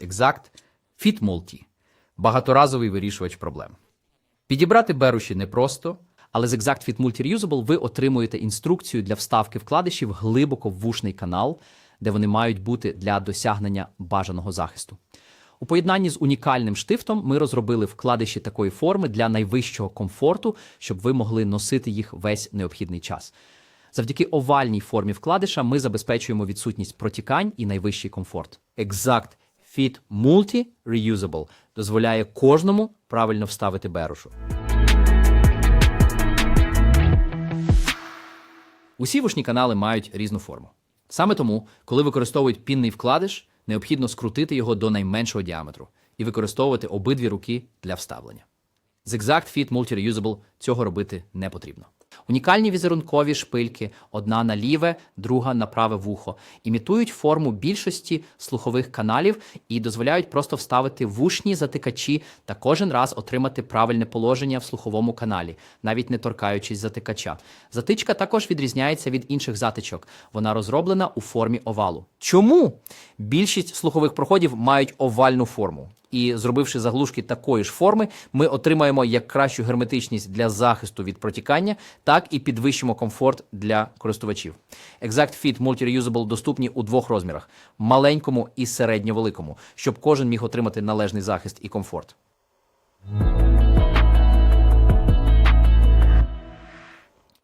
Exact Fit Multi – багаторазовий вирішувач проблем. Підібрати беруші непросто, але з Exact Fit Multi Reusable ви отримуєте інструкцію для вставки вкладишів глибоко в вушний канал, де вони мають бути для досягнення бажаного захисту. У поєднанні з унікальним штифтом ми розробили вкладиші такої форми для найвищого комфорту, щоб ви могли носити їх весь необхідний час. Завдяки овальній формі вкладиша ми забезпечуємо відсутність протікань і найвищий комфорт. Exact Fit Multi Reusable дозволяє кожному правильно вставити берушу. Усі вушні канали мають різну форму. Саме тому, коли використовують пінний вкладиш, необхідно скрутити його до найменшого діаметру і використовувати обидві руки для вставлення. З Exact Fit Multi Reusable цього робити не потрібно. Унікальні візерункові шпильки, одна на ліве, друга на праве вухо, імітують форму більшості слухових каналів і дозволяють просто вставити вушні затикачі та кожен раз отримати правильне положення в слуховому каналі, навіть не торкаючись затикача. Затичка також відрізняється від інших затичок. Вона розроблена у формі овалу. Чому? Більшість слухових проходів мають овальну форму. І зробивши заглушки такої ж форми, ми отримаємо як кращу герметичність для захисту від протікання, так і підвищимо комфорт для користувачів. Exact Fit Multi Reusable доступні у двох розмірах: маленькому і середньовеликому, щоб кожен міг отримати належний захист і комфорт.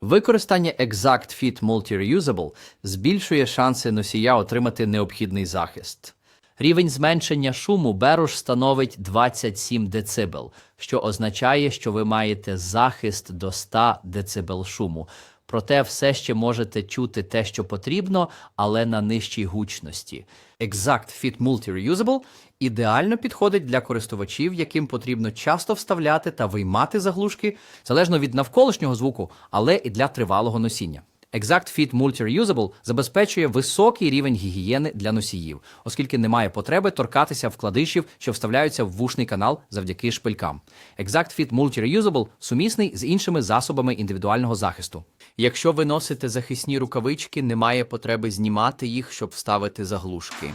Використання Exact Fit Multi Reusable збільшує шанси носія отримати необхідний захист. Рівень зменшення шуму беруш становить 27 дБ, що означає, що ви маєте захист до 100 дБ шуму. Проте все ще можете чути те, що потрібно, але на нижчій гучності. Exact Fit Multi Reusable ідеально підходить для користувачів, яким потрібно часто вставляти та виймати заглушки, залежно від навколишнього звуку, але і для тривалого носіння. Exact Fit Multi Reusable забезпечує високий рівень гігієни для носіїв, оскільки немає потреби торкатися вкладишів, що вставляються в вушний канал завдяки шпилькам. Exact Fit Multi Reusable сумісний з іншими засобами індивідуального захисту. Якщо ви носите захисні рукавички, немає потреби знімати їх, щоб вставити заглушки.